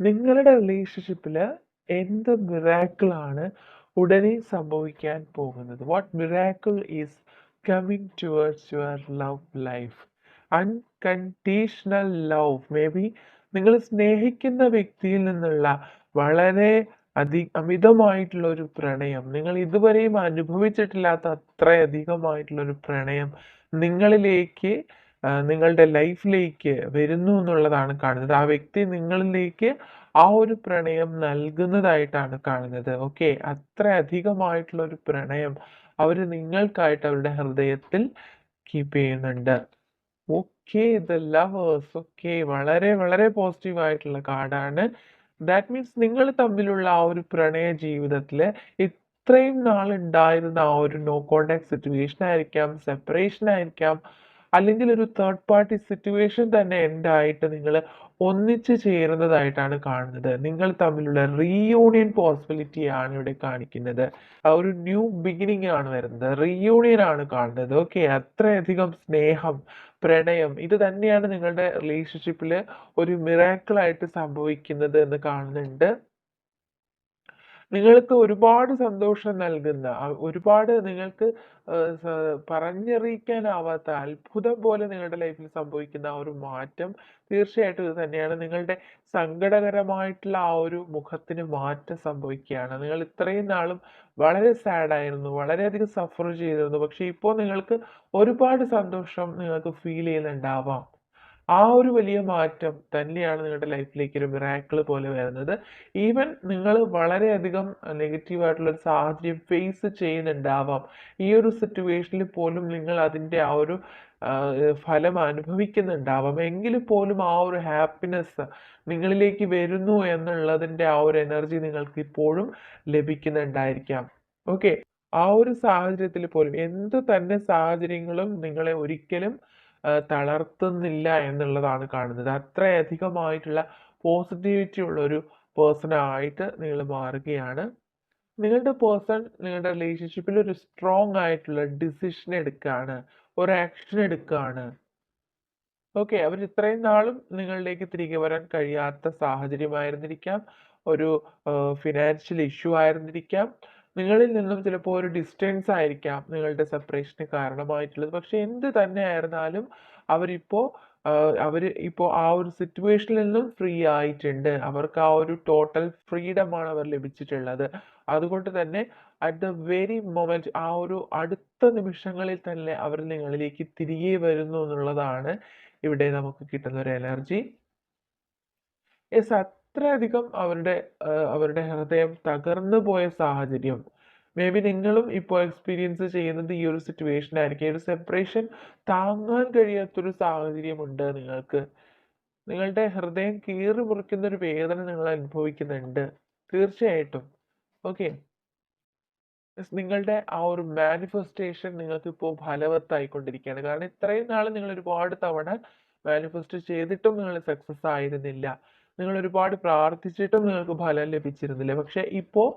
നിങ്ങളുടെ റിലേഷൻഷിപ്പിൽ എന്ത് മിറാക്കിൾ ആണ് ഉടനെ സംഭവിക്കാൻ പോകുന്നത്? What miracle is coming towards your love life unconditional love may be നിങ്ങൾ സ്നേഹിക്കുന്ന വ്യക്തിയിൽ നിന്നുള്ള വളരെ അതി അമിതമായിട്ടുള്ള ഒരു പ്രണയം. നിങ്ങൾ ഇതുവരെയും അനുഭവിച്ചിട്ടില്ലാത്ത അത്രയധികമായിട്ടുള്ള ഒരു പ്രണയം നിങ്ങളിലേക്ക് നിങ്ങളുടെ ലൈഫിലേക്ക് വരുന്നു എന്നുള്ളതാണ് കാണുന്നത്. ആ വ്യക്തി നിങ്ങളിലേക്ക് ആ ഒരു പ്രണയം നൽകുന്നതായിട്ടാണ് കാണുന്നത്. ഓക്കെ അത്ര അധികമായിട്ടുള്ള ഒരു പ്രണയം അവർ നിങ്ങൾക്കായിട്ട് അവരുടെ ഹൃദയത്തിൽ കീപ്പ് ചെയ്യുന്നുണ്ട്. ഓക്കെ ദ ലവേഴ്സ് ഓക്കെ വളരെ വളരെ പോസിറ്റീവ് ആയിട്ടുള്ള കാർഡാണ്. ദാറ്റ് മീൻസ് നിങ്ങൾ തമ്മിലുള്ള ആ ഒരു പ്രണയ ജീവിതത്തിൽ ഇത്രയും നാൾ ഉണ്ടായിരുന്ന ആ ഒരു നോ കോണ്ടാക്ട് സിറ്റുവേഷൻ ആയിരിക്കാം സെപ്പറേഷൻ ആയിരിക്കാം. അല്ലെങ്കിൽ ഒരു തേർഡ് പാർട്ടി സിറ്റുവേഷൻ തന്നെ ആയിട്ട് നിങ്ങൾ ഒന്നിച്ചു ചേരുന്നതായിട്ടാണ് കാണുന്നത്. നിങ്ങൾ തമ്മിലുള്ള റീയൂണിയൻ പോസിബിലിറ്റി ആണ് ഇവിടെ കാണിക്കുന്നത്. ഒരു ന്യൂ ബിഗിനിങ് ആണ് വരുന്നത്. റീയൂണിയൻ ആണ് കാണുന്നത്. ഓക്കെ അത്രയധികം സ്നേഹം പ്രണയം ഇത് തന്നെയാണ് നിങ്ങളുടെ റിലേഷൻഷിപ്പിൽ ഒരു മിറാക്കിൾ ആയിട്ട് സംഭവിക്കുന്നത് എന്ന് കാണുന്നുണ്ട്. നിങ്ങൾക്ക് ഒരുപാട് സന്തോഷം നൽകുന്ന ഒരുപാട് നിങ്ങൾക്ക് പറഞ്ഞറിയിക്കാനാവാത്ത അത്ഭുതം പോലെ നിങ്ങളുടെ ലൈഫിൽ സംഭവിക്കുന്ന ആ ഒരു മാറ്റം തീർച്ചയായിട്ടും ഇത് തന്നെയാണ്. നിങ്ങളുടെ സങ്കടകരമായിട്ടുള്ള ആ ഒരു മുഖത്തിന് മാറ്റം സംഭവിക്കുകയാണ്. നിങ്ങൾ ഇത്രയും നാളും വളരെ സാഡായിരുന്നു വളരെയധികം സഫർ ചെയ്തിരുന്നു. പക്ഷെ ഇപ്പോൾ നിങ്ങൾക്ക് ഒരുപാട് സന്തോഷം നിങ്ങൾക്ക് ഫീൽ ചെയ്യുന്നുണ്ടാവാം. ആ ഒരു വലിയ മാറ്റം തന്നെയാണ് നിങ്ങളുടെ ലൈഫിലേക്ക് ഒരു മിറാക്കിൾ പോലെ വരുന്നത്. ഈവൻ നിങ്ങൾ വളരെയധികം നെഗറ്റീവ് ആയിട്ടുള്ള ഒരു സാഹചര്യം ഫേസ് ചെയ്യുന്നുണ്ടാവാം. ഈ ഒരു സിറ്റുവേഷനിൽ പോലും നിങ്ങൾ അതിന്റെ ആ ഒരു ഫലം അനുഭവിക്കുന്നുണ്ടാവാം. എങ്കിൽ പോലും ആ ഒരു ഹാപ്പിനെസ് നിങ്ങളിലേക്ക് വരുന്നു എന്നുള്ളതിന്റെ ആ ഒരു എനർജി നിങ്ങൾക്ക് ഇപ്പോഴും ലഭിക്കുന്നുണ്ടായിരിക്കാം. ഓക്കെ ആ ഒരു സാഹചര്യത്തിൽ പോലും എന്ത് തന്നെ സാഹചര്യങ്ങളും നിങ്ങളെ ഒരിക്കലും തളർത്തുന്നില്ല എന്നുള്ളതാണ് കാണുന്നത്. അത്രയധികമായിട്ടുള്ള പോസിറ്റിവിറ്റി ഉള്ള ഒരു പേഴ്സൺ ആയിട്ട് നിങ്ങൾ മാറുകയാണ്. നിങ്ങളുടെ പേഴ്സൺ നിങ്ങളുടെ റിലേഷൻഷിപ്പിൽ ഒരു സ്ട്രോങ് ആയിട്ടുള്ള ഡിസിഷൻ എടുക്കുകയാണ് ഒരു ആക്ഷൻ എടുക്കുകയാണ് ഓക്കെ അവർ ഇത്രയും നാളും നിങ്ങളിലേക്ക് തിരികെ വരാൻ കഴിയാത്ത സാഹചര്യമായിരുന്നിരിക്കാം. ഒരു ഫിനാൻഷ്യൽ ഇഷ്യൂ ആയിരുന്നിരിക്കാം. നിങ്ങളിൽ നിന്നും ചിലപ്പോൾ ഒരു ഡിസ്റ്റൻസ് ആയിരിക്കാം നിങ്ങളുടെ സെപ്പറേഷന് കാരണമായിട്ടുള്ളത്. പക്ഷെ എന്ത് തന്നെ ആയിരുന്നാലും അവരിപ്പോൾ അവർ ഇപ്പോൾ ആ ഒരു സിറ്റുവേഷനിൽ നിന്നും ഫ്രീ ആയിട്ടുണ്ട്. അവർക്ക് ആ ഒരു ടോട്ടൽ ഫ്രീഡമാണ് അവർ ലഭിച്ചിട്ടുള്ളത്. അതുകൊണ്ട് തന്നെ അറ്റ് ദ വെരി മൊമെന്റ് ആ ഒരു അടുത്ത നിമിഷങ്ങളിൽ തന്നെ അവർ നിങ്ങളിലേക്ക് തിരികെ വരുന്നു എന്നുള്ളതാണ് ഇവിടെ നമുക്ക് കിട്ടുന്ന ഒരു എനർജി യെസ് അത്രയധികം അവരുടെ അവരുടെ ഹൃദയം തകർന്നു പോയ സാഹചര്യം. മേ ബി നിങ്ങളും ഇപ്പോൾ എക്സ്പീരിയൻസ് ചെയ്യുന്നത് ഈ ഒരു ഈ ഒരു സെപ്പറേഷൻ താങ്ങാൻ കഴിയാത്തൊരു സാഹചര്യമുണ്ട് നിങ്ങൾക്ക്. നിങ്ങളുടെ ഹൃദയം കീറി മുറിക്കുന്ന ഒരു വേദന നിങ്ങൾ അനുഭവിക്കുന്നുണ്ട്. തീർച്ചയായിട്ടും. ഓക്കെ നിങ്ങളുടെ ആ ഒരു മാനിഫെസ്റ്റേഷൻ നിങ്ങൾക്ക് ഇപ്പോൾ ഫലവത്തായിക്കൊണ്ടിരിക്കുകയാണ്. കാരണം ഇത്രയും നാൾ നിങ്ങൾ ഒരുപാട് തവണ മാനിഫെസ്റ്റ് ചെയ്തിട്ടും നിങ്ങൾ സക്സസ് ആയിരുന്നില്ല. നിങ്ങൾ ഒരുപാട് പ്രാർത്ഥിച്ചിട്ടും നിങ്ങൾക്ക് ഫലം ലഭിച്ചിരുന്നില്ല? പക്ഷെ ഇപ്പോൾ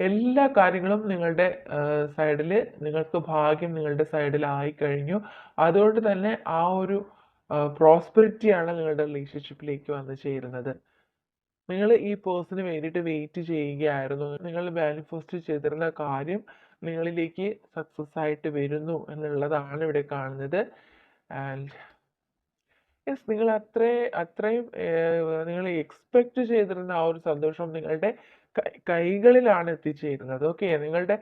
എല്ലാ കാര്യങ്ങളും നിങ്ങളുടെ സൈഡിൽ നിങ്ങൾക്ക് ഭാഗ്യം നിങ്ങളുടെ സൈഡിൽ ആയി കഴിഞ്ഞു. അതുകൊണ്ട് തന്നെ ആ ഒരു പ്രോസ്പെരിറ്റിയാണ് നിങ്ങളുടെ റിലേഷൻഷിപ്പിലേക്ക് വന്ന് ചേരുന്നത്. നിങ്ങൾ ഈ പേഴ്സണിന് വേണ്ടിയിട്ട് വെയിറ്റ് ചെയ്യുകയായിരുന്നു. നിങ്ങൾ മാനിഫെസ്റ്റ് ചെയ്തിരുന്ന കാര്യം നിങ്ങളിലേക്ക് സക്സസ് ആയിട്ട് വരുന്നു എന്നുള്ളതാണ് ഇവിടെ കാണുന്നത്. ആൻഡ് യെസ് നിങ്ങൾ അത്രേ അത്രയും നിങ്ങൾ എക്സ്പെക്റ്റ് ചെയ്തിരുന്ന ആ ഒരു സന്തോഷം നിങ്ങളുടെ കൈകളിലാണ് എത്തിച്ചേരുന്നത്. ഓക്കെ നിങ്ങളുടെ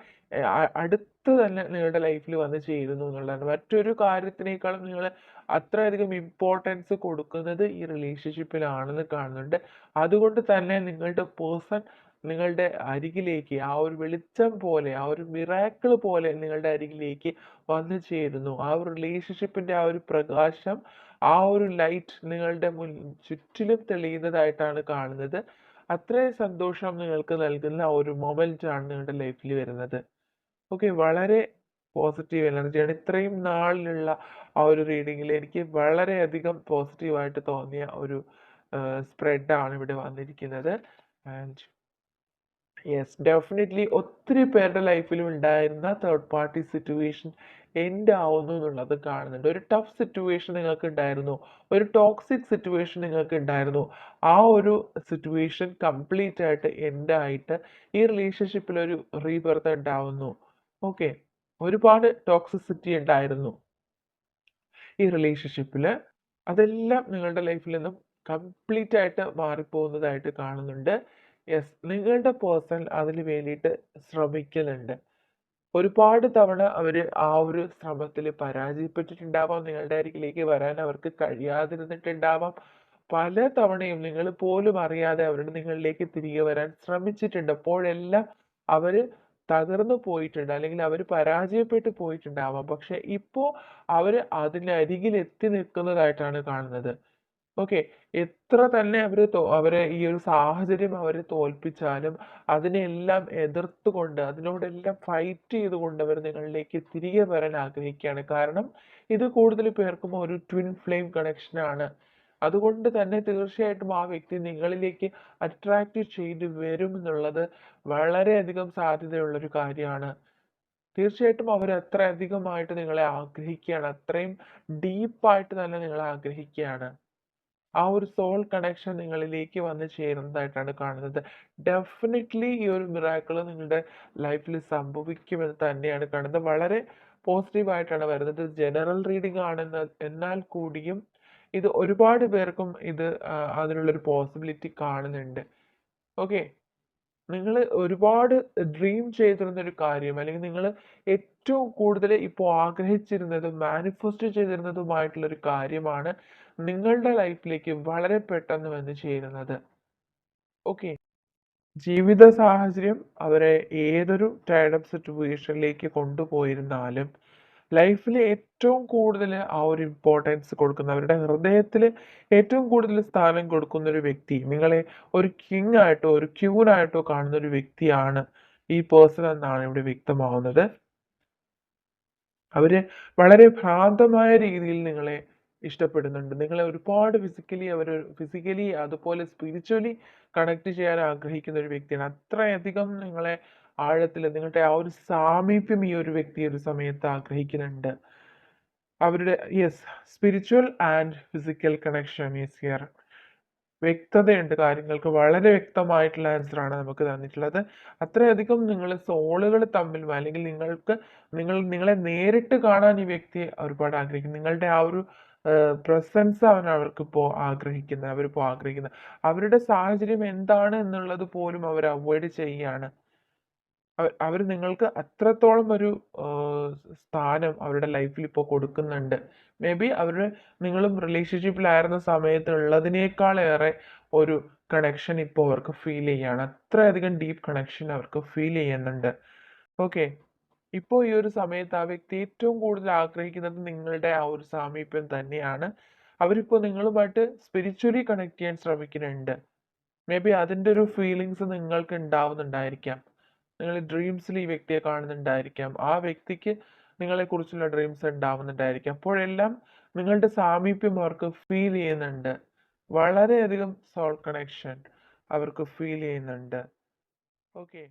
അടുത്ത് തന്നെ നിങ്ങളുടെ ലൈഫിൽ വന്ന് ചേരുന്നു എന്നുള്ളതാണ്. മറ്റൊരു കാര്യത്തിനേക്കാളും നിങ്ങൾ അത്രയധികം ഇമ്പോർട്ടൻസ് കൊടുക്കുന്നത് ഈ റിലേഷൻഷിപ്പിലാണെന്ന് കാണുന്നുണ്ട്. അതുകൊണ്ട് തന്നെ നിങ്ങളുടെ പേഴ്സൺ നിങ്ങളുടെ അരികിലേക്ക് ആ ഒരു വെളിച്ചം പോലെ ആ ഒരു മിറാക്കിൾ പോലെ നിങ്ങളുടെ അരികിലേക്ക് വന്നു ചേരുന്നു. ആ ഒരു റിലേഷൻഷിപ്പിന്റെ ആ ഒരു പ്രകാശം ആ ഒരു ലൈറ്റ് നിങ്ങളുടെ മുൻ ചുറ്റിലും തെളിയുന്നതായിട്ടാണ് കാണുന്നത്. അത്രയും സന്തോഷം നിങ്ങൾക്ക് നൽകുന്ന ഒരു മൊമെന്റ് ആണ് നിങ്ങളുടെ ലൈഫിൽ വരുന്നത്. ഓക്കെ വളരെ പോസിറ്റീവ് എനർജിയാണ് ഇത്രയും നാളിലുള്ള ആ ഒരു റീഡിങ്ങിൽ എനിക്ക് വളരെയധികം പോസിറ്റീവായിട്ട് തോന്നിയ ഒരു സ്പ്രെഡാണ് ഇവിടെ വന്നിരിക്കുന്നത്. ആൻഡ് യെസ് ഡെഫിനറ്റ്ലി ഒത്തിരി പേരുടെ ലൈഫിലും ഉണ്ടായിരുന്ന തേർഡ് പാർട്ടി സിറ്റുവേഷൻ എൻഡ് ആവുന്നു എന്നുള്ളത് കാണുന്നുണ്ട്. ഒരു ടഫ് സിറ്റുവേഷൻ നിങ്ങൾക്ക് ഉണ്ടായിരുന്നു. ഒരു ടോക്സിക് സിറ്റുവേഷൻ നിങ്ങൾക്ക് ഉണ്ടായിരുന്നു. ആ ഒരു സിറ്റുവേഷൻ കംപ്ലീറ്റ് ആയിട്ട് എൻഡ് ആയിട്ട് ഈ റിലേഷൻഷിപ്പിൽ ഒരു റീബർത്ത് ഉണ്ടാവുന്നു. ഓക്കെ ഒരുപാട് ടോക്സിസിറ്റി ഉണ്ടായിരുന്നു. ഈ റിലേഷൻഷിപ്പിൽ അതെല്ലാം നിങ്ങളുടെ ലൈഫിൽ നിന്നും കംപ്ലീറ്റ് ആയിട്ട് മാറിപ്പോകുന്നതായിട്ട് കാണുന്നുണ്ട്. യെസ് നിങ്ങളുടെ പേഴ്സൺ അതിന് വേണ്ടിയിട്ട് ശ്രമിക്കുന്നുണ്ട് ഒരുപാട് തവണ അവർ ആ ഒരു ശ്രമത്തിൽ പരാജയപ്പെട്ടിട്ടുണ്ടാവാം നിങ്ങളുടെ അരികിലേക്ക് വരാൻ അവർക്ക് കഴിയാതിരുന്നിട്ടുണ്ടാവാം. പല തവണയും നിങ്ങൾ പോലും അറിയാതെ അവരുടെ നിങ്ങളിലേക്ക് തിരികെ വരാൻ ശ്രമിച്ചിട്ടുണ്ട്. അപ്പോഴെല്ലാം അവർ തകർന്നു പോയിട്ടുണ്ട് അല്ലെങ്കിൽ അവർ പരാജയപ്പെട്ടു പോയിട്ടുണ്ടാവാം. പക്ഷെ ഇപ്പോൾ അവർ അതിനരികിൽ എത്തി നിൽക്കുന്നതായിട്ടാണ് കാണുന്നത്. ഓക്കെ. എത്ര തന്നെ അവർ തോ അവരെ ഈ ഒരു സാഹചര്യം അവരെ തോൽപ്പിച്ചാലും അതിനെല്ലാം എതിർത്തുകൊണ്ട് അതിനോടെല്ലാം ഫൈറ്റ് ചെയ്തുകൊണ്ട് അവർ നിങ്ങളിലേക്ക് തിരികെ വരാൻ ആഗ്രഹിക്കുകയാണ്. കാരണം ഇത് കൂടുതൽ പേർക്കും ഒരു ട്വിൻ ഫ്ലെയിം കണക്ഷനാണ് അതുകൊണ്ട് തന്നെ തീർച്ചയായിട്ടും ആ വ്യക്തി നിങ്ങളിലേക്ക് അട്രാക്റ്റ് ചെയ്ത് വരും എന്നുള്ളത് വളരെയധികം സാധ്യതയുള്ള ഒരു കാര്യമാണ്. തീർച്ചയായിട്ടും അവർ അത്ര അധികമായിട്ട് നിങ്ങളെ ആഗ്രഹിക്കുകയാണ്. അത്രയും ഡീപ്പായിട്ട് തന്നെ നിങ്ങളെ ആഗ്രഹിക്കുകയാണ്. ആ ഒരു സോൾ കണക്ഷൻ നിങ്ങളിലേക്ക് വന്ന് ചേരുന്നതായിട്ടാണ് കാണുന്നത്. ഡെഫിനറ്റ്ലി ഈ ഒരു മിറാക്കിൾ നിങ്ങളുടെ ലൈഫിൽ സംഭവിക്കുമെന്ന് തന്നെയാണ് കാണുന്നത്. വളരെ പോസിറ്റീവായിട്ടാണ് വരുന്നത്. ജനറൽ റീഡിംഗ് ആണെന്ന് എന്നാൽ കൂടിയും ഇത് ഒരുപാട് പേർക്കും ഇത് അതിനുള്ളൊരു പോസിബിലിറ്റി കാണുന്നുണ്ട്. ഓക്കെ നിങ്ങൾ ഒരുപാട് ഡ്രീം ചെയ്തിരുന്ന ഒരു കാര്യം അല്ലെങ്കിൽ നിങ്ങൾ ഏറ്റവും കൂടുതൽ ഇപ്പോൾ ആഗ്രഹിച്ചിരുന്നതും മാനിഫെസ്റ്റ് ചെയ്തിരുന്നതുമായിട്ടുള്ള ഒരു കാര്യമാണ് നിങ്ങളുടെ ലൈഫിലേക്ക് വളരെ പെട്ടെന്ന് വന്ന് ചേരുന്നത്. ഓക്കെ ജീവിത സാഹചര്യം അവരെ ഏതൊരു ടൈഡപ്പ് സിറ്റുവേഷനിലേക്ക് കൊണ്ടുപോയിരുന്നാലും ലൈഫിൽ ഏറ്റവും കൂടുതൽ ആ ഒരു ഇമ്പോർട്ടൻസ് കൊടുക്കുന്ന അവരുടെ ഹൃദയത്തിൽ ഏറ്റവും കൂടുതൽ സ്ഥാനം കൊടുക്കുന്ന ഒരു വ്യക്തി നിങ്ങളെ ഒരു കിങ് ആയിട്ടോ ഒരു ക്യൂൻ ആയിട്ടോ കാണുന്ന ഒരു വ്യക്തിയാണ് ഈ പേഴ്സൺ എന്നാണ് ഇവിടെ വ്യക്തമാവുന്നത്. അവർ വളരെ ഭ്രാന്തമായ രീതിയിൽ നിങ്ങളെ ഇഷ്ടപ്പെടുന്നുണ്ട്. നിങ്ങളെ ഒരുപാട് ഫിസിക്കലി അവർ ഫിസിക്കലി അതുപോലെ സ്പിരിച്വലി കണക്ട് ചെയ്യാൻ ആഗ്രഹിക്കുന്ന ഒരു വ്യക്തിയാണ്. അത്രയധികം നിങ്ങളെ ആഴത്തിൽ നിങ്ങളുടെ ആ ഒരു സാമീപ്യം ഈ ഒരു വ്യക്തി ഒരു സമയത്ത് ആഗ്രഹിക്കുന്നുണ്ട്. അവരുടെ yes spiritual and physical connection is here വ്യക്തതയുണ്ട് കാര്യങ്ങൾക്ക് വളരെ വ്യക്തമായിട്ടുള്ള ആൻസർ ആണ് നമുക്ക് തന്നിട്ടുള്ളത്. അത്രയധികം നിങ്ങൾ സോളുകൾ തമ്മിലും അല്ലെങ്കിൽ നിങ്ങൾക്ക് നിങ്ങൾ നിങ്ങളെ നേരിട്ട് കാണാൻ ഈ വ്യക്തി ഒരുപാട് ആഗ്രഹിക്കുന്നു. നിങ്ങളുടെ ആ ഒരു പ്രസൻസ് അവൻ അവർക്ക് ഇപ്പോൾ ആഗ്രഹിക്കുന്നത് അവരിപ്പോൾ ആഗ്രഹിക്കുന്നത് അവരുടെ സാഹചര്യം എന്താണ് എന്നുള്ളത് പോലും അവർ അവോയ്ഡ് ചെയ്യുകയാണ്. അവർ നിങ്ങൾക്ക് അത്രത്തോളം ഒരു സ്ഥാനം അവരുടെ ലൈഫിൽ ഇപ്പോൾ കൊടുക്കുന്നുണ്ട്. മേ ബി അവർ നിങ്ങളും റിലേഷൻഷിപ്പിലായിരുന്ന സമയത്ത് ഉള്ളതിനേക്കാളേറെ ഒരു കണക്ഷൻ ഇപ്പോൾ അവർക്ക് ഫീൽ ചെയ്യാണ് അത്രയധികം ഡീപ്പ് കണക്ഷൻ അവർക്ക് ഫീൽ ചെയ്യുന്നുണ്ട്. ഓക്കെ ഇപ്പോൾ ഈ ഒരു സമയത്ത് ആ വ്യക്തി ഏറ്റവും കൂടുതൽ ആഗ്രഹിക്കുന്നത് നിങ്ങളുടെ ആ ഒരു സാമീപ്യം തന്നെയാണ്. അവരിപ്പോൾ നിങ്ങളുമായിട്ട് സ്പിരിച്വലി കണക്ട് ചെയ്യാൻ ശ്രമിക്കുന്നുണ്ട്. മേ ബി അതിന്റെ ഒരു ഫീലിങ്സ് നിങ്ങൾക്ക് ഉണ്ടാവുന്നുണ്ടായിരിക്കാം. നിങ്ങൾ ഡ്രീംസിൽ ഈ വ്യക്തിയെ കാണുന്നുണ്ടായിരിക്കാം. ആ വ്യക്തിക്ക് നിങ്ങളെക്കുറിച്ചുള്ള ഡ്രീംസ് ഉണ്ടാവുന്നുണ്ടായിരിക്കാം. അപ്പോഴെല്ലാം നിങ്ങളുടെ സാമീപ്യം അവർക്ക് ഫീൽ ചെയ്യുന്നുണ്ട്. വളരെയധികം സോൾ കണക്ഷൻ അവർക്ക് ഫീൽ ചെയ്യുന്നുണ്ട്. ഓക്കെ